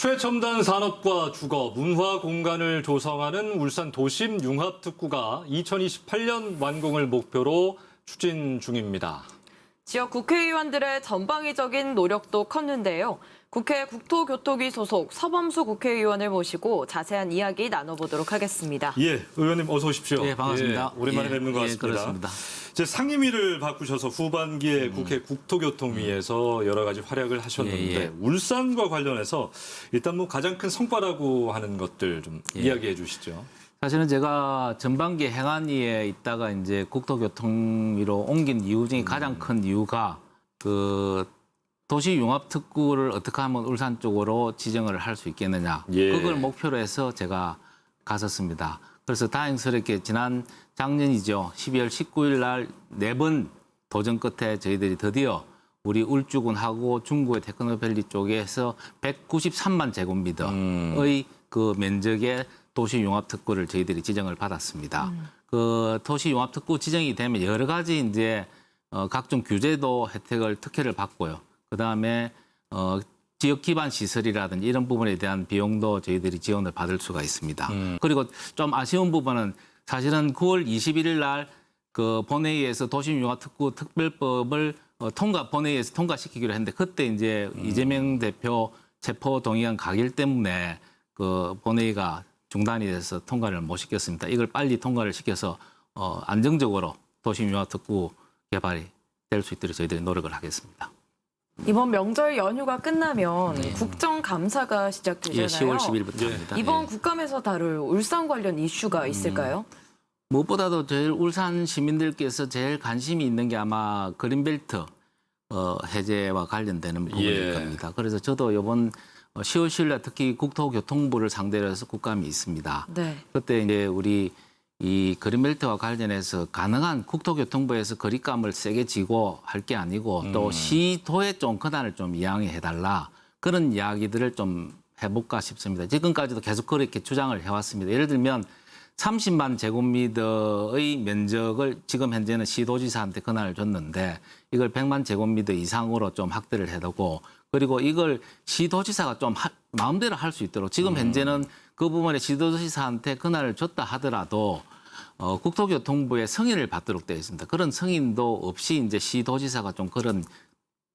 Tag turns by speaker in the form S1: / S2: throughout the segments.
S1: 최첨단 산업과 주거, 문화 공간을 조성하는 울산 도심 융합특구가 2028년 완공을 목표로 추진 중입니다.
S2: 지역 국회의원들의 전방위적인 노력도 컸는데요. 국회 국토교토위 소속 서범수 국회의원을 모시고 자세한 이야기 나눠보도록 하겠습니다.
S1: 예, 의원님 어서 오십시오.
S3: 예, 반갑습니다.
S1: 예, 오랜만에
S3: 예,
S1: 뵙는 것
S3: 예,
S1: 같습니다.
S3: 그렇습니다.
S1: 이제 상임위를 바꾸셔서 후반기에
S3: 음.
S1: 국회 국토교통위에서 여러 가지 활약을 하셨는데
S3: 예, 예.
S1: 울산과 관련해서 일단 뭐 가장 큰 성과라고 하는 것들 좀
S3: 예.
S1: 이야기해 주시죠.
S3: 사실은 제가 전반기 행안위에 있다가 이제 국토교통위로 옮긴 이유 중에 가장 큰 이유가 그 도시 융합 특구를 어떻게 하면 울산 쪽으로 지정을 할 수 있겠느냐.
S1: 예.
S3: 그걸 목표로 해서 제가 갔었습니다. 그래서 다행스럽게 지난 작년이죠. 12월 19일 날 네 번 도전 끝에 저희들이 드디어 우리 울주군하고 중구의 테크노밸리 쪽에서 193만 제곱미터의 그 면적의 도시 융합 특구를 저희들이 지정을 받았습니다. 그 도시 융합 특구 지정이 되면 여러 가지 이제 어, 각종 규제도 혜택을 특혜를 받고요. 그 다음에 어, 지역 기반 시설이라든지 이런 부분에 대한 비용도 저희들이 지원을 받을 수가 있습니다. 그리고 좀 아쉬운 부분은 사실은 9월 21일 날 그 본회의에서 도심융합특구 특별법을 어, 통과 본회의에서 통과시키기로 했는데 그때 이제 이재명 대표 체포 동의안 가결 때문에 그 본회의가 중단이 돼서 통과를 못 시켰습니다. 이걸 빨리 통과를 시켜서 어, 안정적으로 도심융합특구 개발이 될 수 있도록 저희들이 노력을 하겠습니다.
S2: 이번 명절 연휴가 끝나면 국정감사가 시작되잖아요.
S3: 예, 10월 10일부터입니다.
S2: 이번 국감에서 다룰 울산 관련 이슈가 있을까요?
S3: 무엇보다도 제일 울산 시민들께서 제일 관심이 있는 게 아마 그린벨트 어, 해제와 관련되는 부분일
S1: 예.
S3: 겁니다. 그래서 저도 이번 10월 10일 날 특히 국토교통부를 상대로 해서 국감이 있습니다.
S2: 네.
S3: 그때 이제 우리 이 그린벨트와 관련해서 가능한 국토교통부에서 거리감을 세게 지고 할 게 아니고 또 시도에 좀 권한을 좀 이양해 달라 그런 이야기들을 좀 해볼까 싶습니다. 지금까지도 계속 그렇게 주장을 해왔습니다. 예를 들면 30만 제곱미터의 면적을 지금 현재는 시도지사한테 권한을 줬는데 이걸 100만 제곱미터 이상으로 좀 확대를 해두고 그리고 이걸 시도지사가 좀 하- 마음대로 할 수 있도록 지금 현재는 그 부분에 시도지사한테 권한을 줬다 하더라도 어, 국토교통부의 승인을 받도록 되어 있습니다. 그런 승인도 없이 이제 시도지사가 좀 그런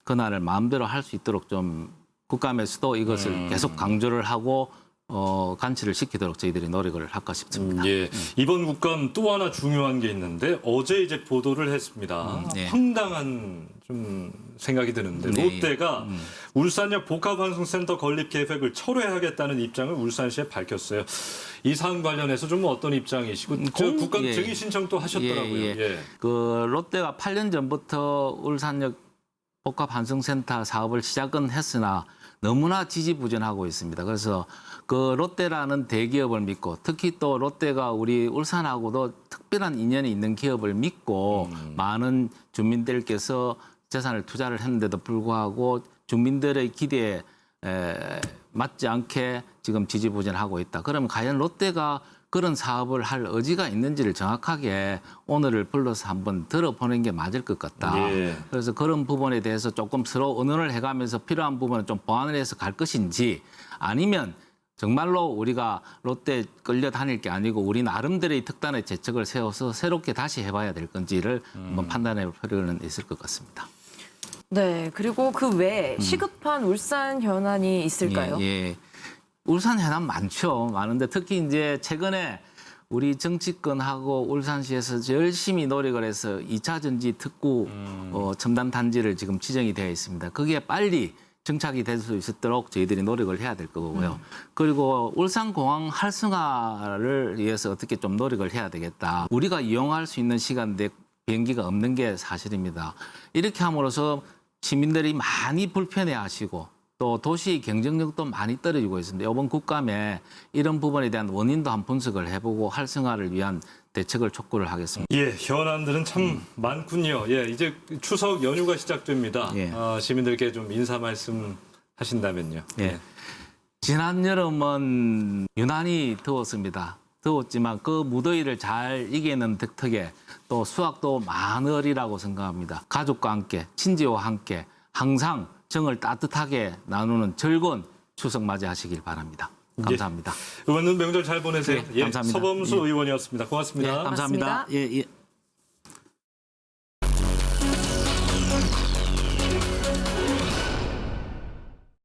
S3: 권한을 마음대로 할 수 있도록 좀 국감에서도 이것을 계속 강조를 하고 어, 간치를 시키도록 저희들이 노력을 할까 싶습니다.
S1: 예, 이번 국감 또 하나 중요한 게 있는데 어제 이제 보도를 했습니다.
S3: 음, 네.
S1: 황당한 좀 생각이 드는데
S3: 네,
S1: 롯데가 울산역 복합환승센터 건립 계획을 철회하겠다는 입장을 울산시에 밝혔어요. 이 사안 관련해서 좀 어떤 입장이시고 저
S3: 공-
S1: 국감
S3: 예.
S1: 증의 신청도 하셨더라고요.
S3: 예, 예. 그 롯데가 8년 전부터 울산역 복합 환승센터 사업을 시작은 했으나 너무나 지지부진하고 있습니다. 그래서 그 롯데라는 대기업을 믿고 특히 또 롯데가 우리 울산하고도 특별한 인연이 있는 기업을 믿고 많은 주민들께서 재산을 투자를 했는데도 불구하고 주민들의 기대에 에, 맞지 않게 지금 지지부진하고 있다. 그러면 과연 롯데가 그런 사업을 할 의지가 있는지를 정확하게 오늘을 불러서 한번 들어보는 게 맞을 것 같다.
S1: 예.
S3: 그래서 그런 부분에 대해서 조금 서로 의논을 해가면서 필요한 부분은 좀 보완을 해서 갈 것인지 아니면 정말로 우리가 롯데 끌려 다닐 게 아니고 우리 나름대로의 특단의 재책을 세워서 새롭게 다시 해봐야 될 건지를 한번 판단해 볼 필요는 있을 것 같습니다.
S2: 네. 그리고 그 외에 시급한 울산 현안이 있을까요?
S3: 예, 예. 울산 현안 많죠. 많은데 특히 이제 최근에 우리 정치권하고 울산시에서 열심히 노력을 해서 2차 전지 특구 어, 첨단 단지를 지금 지정이 되어 있습니다. 그게 빨리 정착이 될 수 있도록 저희들이 노력을 해야 될 거고요. 그리고 울산공항 활성화를 위해서 어떻게 좀 노력을 해야 되겠다. 우리가 이용할 수 있는 시간대 비행기가 없는 게 사실입니다. 이렇게 함으로써 시민들이 많이 불편해하시고 또 도시의 경쟁력도 많이 떨어지고 있습니다. 이번 국감에 이런 부분에 대한 원인도 한 분석을 해보고 활성화를 위한 대책을 촉구를 하겠습니다.
S1: 예, 현안들은 참 많군요. 예, 이제 추석 연휴가 시작됩니다.
S3: 예.
S1: 아, 시민들께 좀 인사 말씀 하신다면요.
S3: 예. 지난 여름은 유난히 더웠습니다. 더웠지만 그 무더위를 잘 이기는 덕택에 또 수확도 많으리라고 생각합니다. 가족과 함께 친지와 함께 항상 정을 따뜻하게 나누는 즐거운 추석 맞이하시길 바랍니다. 감사합니다.
S1: 의원님 명절 잘 보내세요.
S3: 예, 감사합니다.
S1: 서범수
S3: 예.
S1: 의원이었습니다. 고맙습니다.
S3: 예, 감사합니다.
S2: 고맙습니다.
S3: 예, 예.